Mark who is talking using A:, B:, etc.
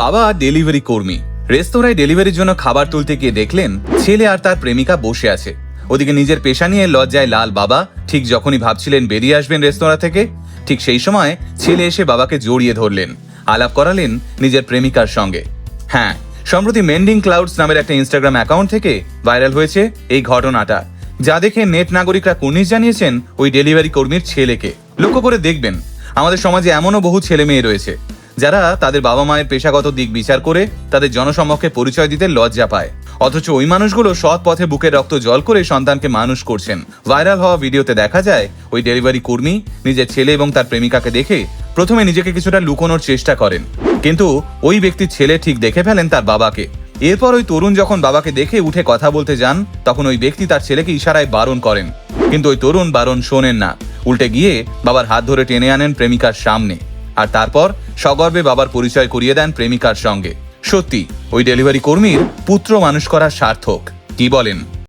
A: বাবা ডেলিভারি কর্মী। রেস্তোরাঁয় ডেলিভারির জন্য খাবার তুলতে গিয়ে দেখলেন, ছেলে আর তার প্রেমিকা বসে আছে। ওদিকে নিজের পেশা নিয়ে লজ্জায় লাল বাবা ঠিক যখনই ভাবছিলেন বেরিয়ে আসবেন রেস্তোরাঁ থেকে, ঠিক সেই সময় ছেলে এসে বাবাকে জড়িয়ে ধরলেন, আলাপ করালেন নিজের প্রেমিকার সঙ্গে। হ্যাঁ সম্প্রতি মেন্ডিং ক্লাউডস নামের একটা ইনস্টাগ্রাম অ্যাকাউন্ট থেকে ভাইরাল হয়েছে এই ঘটনাটা, যা দেখে নেট নাগরিকরা কুর্নিশ জানিয়েছেন ওই ডেলিভারি কর্মীর ছেলেকে। লক্ষ্য করে দেখবেন, আমাদের সমাজে এমনও বহু ছেলে মেয়ে রয়েছে যারা তাদের বাবা মায়ের পেশাগত দিক বিচার করে তাদের জনসমক্ষে পরিচয় দিতে লজ্জা পায়। অথচ ওই মানুষগুলো সৎ পথে বুকের রক্ত জল করে সন্তানকে মানুষ করছেন। ভাইরাল হওয়া ভিডিওতে দেখা যায়, ওই ডেলিভারি কর্মী নিজের ছেলে এবং তার প্রেমিকাকে দেখে প্রথমে নিজেকে কিছুটা লুকোনোর চেষ্টা করেন। কিন্তু ওই ব্যক্তির ছেলে ঠিক দেখে ফেলেন তার বাবাকে। এরপর ওই তরুণ যখন বাবাকে দেখে উঠে কথা বলতে যান, তখন ওই ব্যক্তি তার ছেলেকে ইশারায় বারণ করেন। কিন্তু ওই তরুণ বারণ শোনেন না। উল্টে গিয়ে বাবার হাত ধরে টেনে আনেন প্রেমিকার সামনে। আর তারপর সগর্বে বাবার পরিচয় করিয়ে দেন প্রেমিকার সঙ্গে। সত্যি, ওই ডেলিভারি কর্মীর পুত্র মানুষ করা সার্থক। কি বলেন?